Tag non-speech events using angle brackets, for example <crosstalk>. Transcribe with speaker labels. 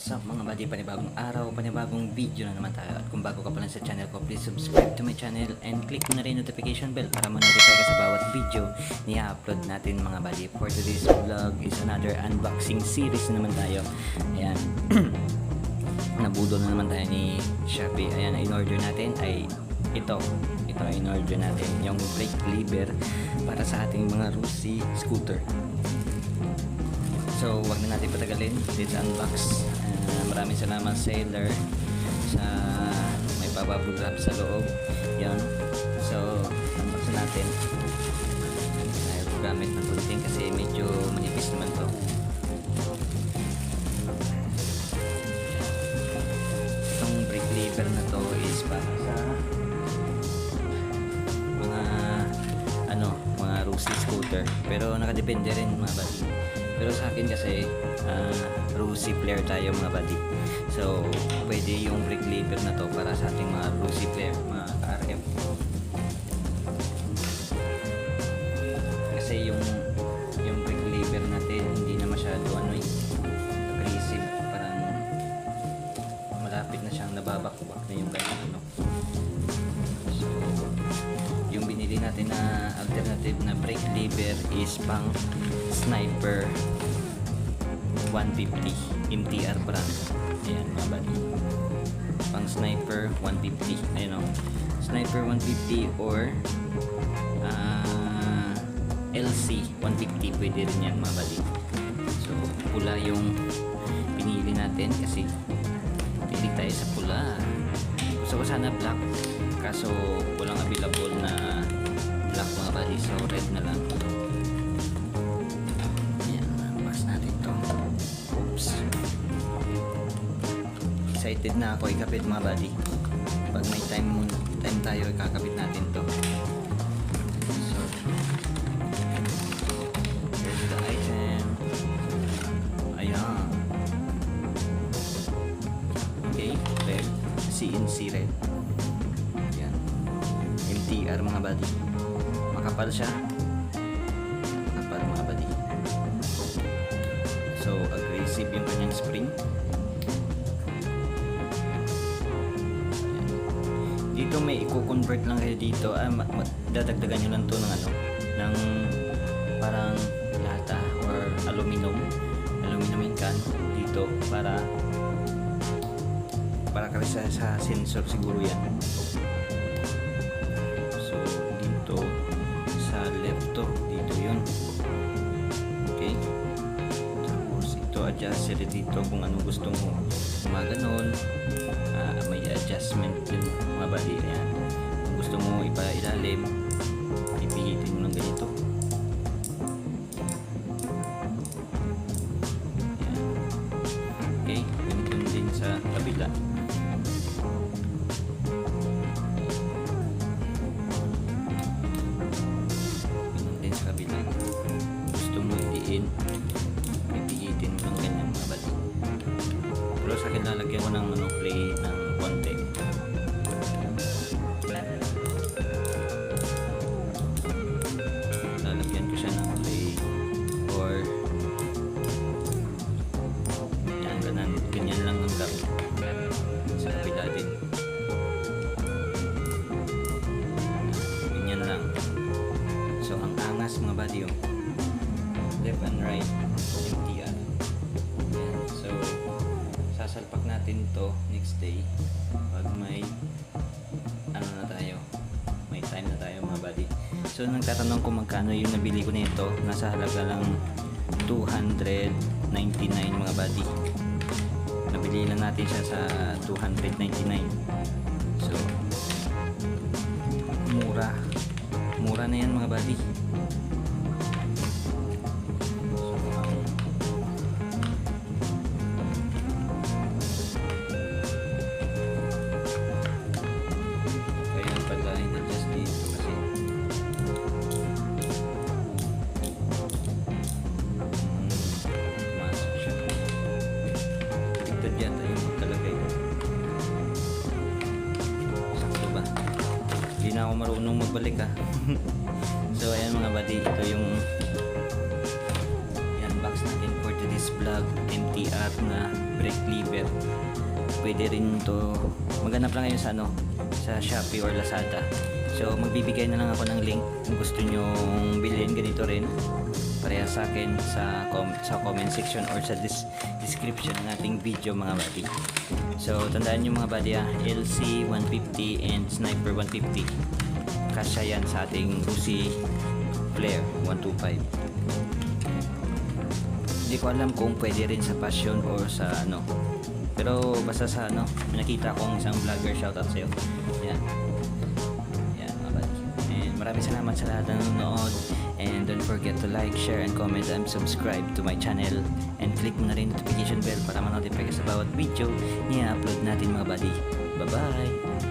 Speaker 1: What's up mga buddy, panibagong araw, panibagong video na naman tayo. At kung bago ka pa lang sa channel ko, please subscribe to my channel And click mo na rin notification bell para ma-notify ka sa bawat video na upload natin mga buddy. For today's vlog is another unboxing series na naman tayo. Ayan. <clears throat> Nabudol na naman tayo ni Shopee. Ayan, in-order natin ay ito. Ito in-order natin, yung brake lever para sa ating mga Rusi scooter. So, wag na natin patagalin. Let's unbox. Uh, maraming salamat Sailor sa may pababog wrap sa loob. Yan. So, unbox na natin. Ko gamit ng kunting kasi medyo manipis naman to. Itong brake lever na to is para sa mga ano, mga Rusi scooter. Pero nakadepende rin mga buddy. Pero sa akin kasi uh, Rusi player tayo mga buddy. So, pwede yung brake lever na to para sa ating mga Rusi player, mga ka-RF. Kasi yung yung brake lever natin hindi na masyado ano eh aggressive parang malapit na siyang nababakbak na yung kanyang na alternative na brake lever is pang Sniper 150 MTR brand. Ayan mga buddy. Pang Sniper 150 ayun o Sniper 150 or ah, LC 150 pwede rin yan mga buddy. So pula yung pinili natin kasi pili tayo sa pula. Gusto ko sana black kaso walang available na black mga buddy so red na lang Ayan, unbox natin to. Oops. Excited na ako ikapit mga buddy. Pag may time mo, time tayo ikakapit natin to. So, here's the item. Ayan. Okay, red. CNC red. Ayan. MTR mga buddy. Makapal siya para mga buddy. So, aggressive yung kanyang spring. Dito may i-convert lang kayo dito. Ah, dadagdagan nyo lang to ng ano, ng parang lata or aluminum. Aluminum yung can dito para para kasi sa, sa sensor siguro yan. Adjust sila dito kung anong gusto mo. Mga ganon. Ah, may adjustment din mga bali. Ayan. Kung gusto mo ipailalim, ipihitin mo ng ganito. Okay? Ganito din sa kabila. Ganun din sa kabila. Gusto mo idiin, lalagyan ko ng ano, play sasalpak natin to next day pag may ano na tayo may time na tayo mga buddy. So, nagtatanong kung magkano yung nabili ko nito. Nasa halaga lang 299 mga buddy. Nabili na natin siya sa 299. So, mura. Mura na yan mga buddy. Yata yung magkalagay. Sakto ba? Hindi na ako marunong magbalik ah. <laughs> so ayan mga buddy, ito yung i-unbox natin for today's vlog MTR na brake lever. Pwede rin to maghanap lang kayo sa ano sa Shopee or Lazada. So magbibigay na lang ako ng link kung gusto nyo bilhin ganito rin pareha sa akin sa com- sa comment section or sa dis- description ng ating video mga buddy. So tandaan nyo mga buddy ah, LC 150 and Sniper 150. Kasya yan sa ating Uzi Flare 125. Hindi ko alam kung pwede rin sa Passion or sa ano. Pero basta sa ano, may nakita kong isang vlogger shoutout sa'yo. Yan. Yan, buddy. And maraming salamat sa lahat ng nanonood. And don't forget to like, share, and comment and subscribe to my channel. And click mo na rin notification bell para ma-notify ka sa bawat video niya upload natin mga buddy. Bye-bye!